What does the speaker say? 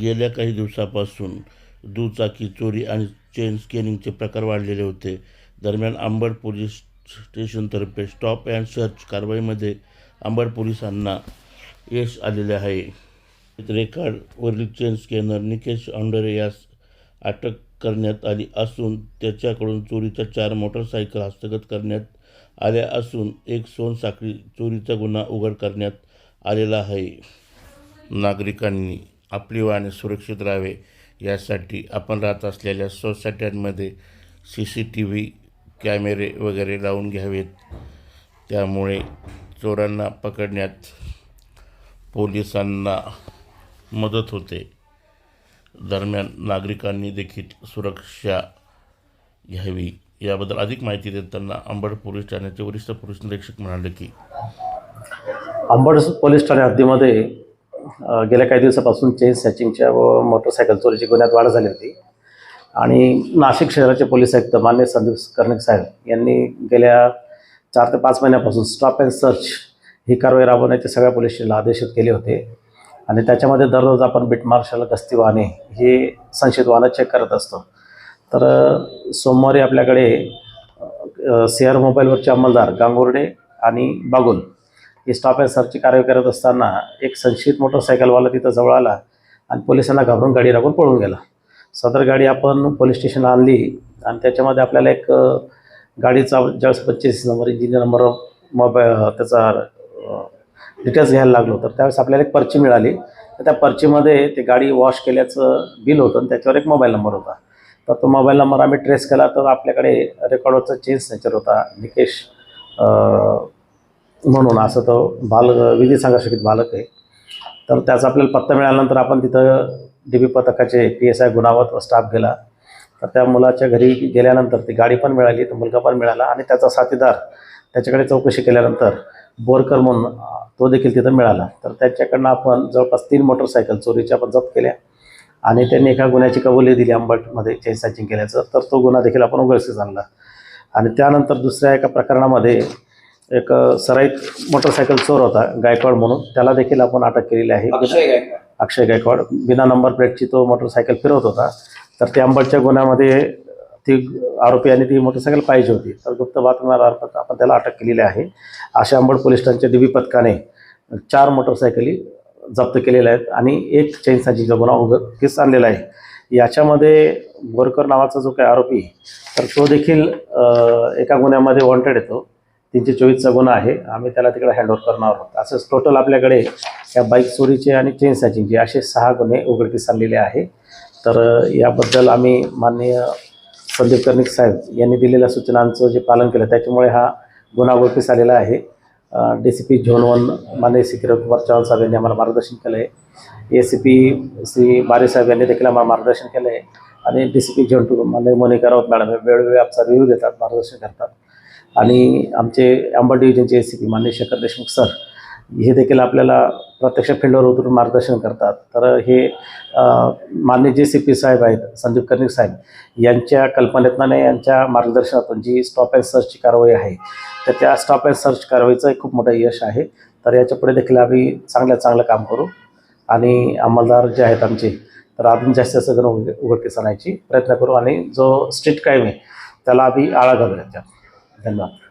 गेल्या काही दिवसापासून दुचाकी चोरी आणि चेन स्कॅनिंगचे प्रकार वाढलेले होते. दरम्यान आंबड पोलीस स्टेशनतर्फे स्टॉप अँड सर्च कारवाईमध्ये आंबड पोलिसांना यश आलेले आहे. रेकॉर्डवरील चेन स्कॅनर निकेश औंडरे यास अटक करण्यात आली असून त्याच्याकडून चोरीच्या चार मोटरसायकल हस्तगत करण्यात आल्या असून एक सोनसाखळी चोरीचा गुन्हा उघड करण्यात आलेला आहे. नागरिकांनी आपली वाहने सुरक्षित राहावे यासाठी आपण राहत असलेल्या सोसायट्यांमध्ये सी सी टी व्ही कॅमेरे वगैरे लावून घ्यावेत. त्यामुळे चोरांना पकडण्यात पोलिसांना मदत होते. दरम्यान नागरिकांनी देखील सुरक्षा घ्यावी याबद्दल अधिक माहिती देताना अंबड पोलीस ठाण्याचे वरिष्ठ पोलीस निरीक्षक म्हणाले की अंबड पोलीस ठाणे हद्दीमध्ये गेल्या काही दिवसापासून चेन सॅचिंगच्या व मोटरसायकल चोरीची गुन्ह्यात वाढ झाली होती. आणि नाशिक शहराचे पोलीस आयुक्त मान्य संदीप कर्णिक साहेब यांनी गेल्या चार ते पाच महिन्यापासून स्टॉप अँड सर्च ही कारवाई राबवण्याचे सगळ्या पोलीस स्टेशनला आदेशित केले होते. आणि त्याच्यामध्ये दररोज आपण बीट मार्शल गस्ती वाहने हे संशयित वाहनं चेक करत असतो. तर सोमवारी आपल्याकडे सेअर मोबाईलवरचे अंमलदार गांगुर्डे आणि बागुल ही स्टॉप अँड सर्चची कारवाई करत असताना एक संशयित मोटरसायकलवाला तिथं जवळ आला आणि पोलिसांना घाबरून गाडी राखून पळून गेला. सदर गाडी आपण पोलीस स्टेशनला आणली आणि त्याच्यामध्ये आपल्याला एक गाडीचा ज्यावेळेस पंचवीस नंबर इंजिनियर नंबर मोबाईल त्याचा डिटेल्स घ्यायला लागलो. तर त्यावेळेस आपल्याला एक पर्ची मिळाली. तर त्या पर्चीमध्ये ते गाडी वॉश केल्याचं बिल होतं आणि त्याच्यावर एक मोबाईल नंबर होता. तर तो मोबाईल नंबर आम्ही ट्रेस केला. तर आपल्याकडे रेकॉर्डवरचा चेंज नेचर होता निकेश म्हणून असं तो बाल विधी संघर्षित बालक आहे. तर त्याचा आपल्याला पत्ता मिळाल्यानंतर आपण तिथं डी बी पथकाचे पी एस आय गुणावत व स्टाफ गेला. तर त्या मुलाच्या घरी गेल्यानंतर ती गाडी पण मिळाली तो मुलगा पण मिळाला आणि त्याचा साथीदार त्याच्याकडे चौकशी केल्यानंतर बोरकर म्हणून तो देखील तिथं मिळाला. तर त्याच्याकडनं आपण जवळपास तीन मोटरसायकल चोरीच्या आपण जप्त केल्या आणि त्यांनी एका गुन्ह्याची कबुली दिली अंबटमध्ये चेन सॅचिंग केल्याचं. तर तो गुन्हा देखील आपण उघडकीस आणला. आणि त्यानंतर दुसऱ्या एका प्रकरणामध्ये एक सराईत मोटरसायकल चोर होता गायकवाड म्हणून. त्याला देखील आपण अटक केलेली आहे. अक्षय गायकवाड. बिना नंबर प्लेटची तो मोटरसायकल फिरवत होता. तर त्या अंबडच्या गुन्ह्यामध्ये ती आरोपी आणि ती मोटरसायकल पाहिजे होती. तर गुप्त बातमीदारामार्फत आपण त्याला अटक केलेली आहे. अशा अंबड पोलीस स्टेशनच्या डीबी पथकाने चार मोटरसायकली जप्त केलेल्या आहेत आणि एक चैन साजीचा गुन्हा उघडकीस आणलेला आहे. याच्यामध्ये बोरकर नावाचा जो काही आरोपी तर तो देखील एका गुन्ह्यामध्ये वॉन्टेड येतो तीनशे चोवीसचा गुन्हा आहे. आम्ही त्याला तिकडे हँडओव्हर करणार आहोत. असंच टोटल आपल्याकडे या बाईक चोरीचे आणि चेन स्नॅचिंगचे असे सहा गुन्हे उघडकीस आणलेले आहे. तर याबद्दल आम्ही माननीय संदीप कर्णिक साहेब यांनी दिलेल्या सूचनांचं जे पालन केलं त्याच्यामुळे हा गुन्हा उघडकीस आलेला आहे. D C P zone one माननीय श्री किरण कुमार चव्हाण साहेब यांनी आम्हाला मार्गदर्शन केलं आहे ए सी पी श्री बारे साहेब यांनी देखील आम्हाला मार्गदर्शन केलं आहे आणि D C P zone two माननीय मोनिका राऊत मॅडम हे वेळोवेळी आमचा रिव्ह्यू देतात मार्गदर्शन करतात. आणि आमचे अंबड डिव्हिजनचे ए सी पी माननीय शेखर देशमुख सर हे देखील आपल्याला प्रत्यक्ष फील्डवर उतरून मार्गदर्शन करतात. तर हे मान्य माननीय जे सी पी साहेब आहेत संदीप कर्णिक साहेब यांच्या कल्पनेतनं यांच्या मार्गदर्शनातून जी स्टॉप अँड सर्चची कारवाई आहे तर त्या स्टॉप अँड सर्च कारवाईचं खूप मोठं यश आहे. तर याच्यापुढे देखील आम्ही चांगल्यात चांगलं काम करू आणि अंमलदार जे आहेत आमचे तर अजून जास्त जास्त जण उघडकीस आणायची प्रयत्न करू आणि जो स्ट्रीट क्राईम आहे त्याला आम्ही आळा घालूया تمام.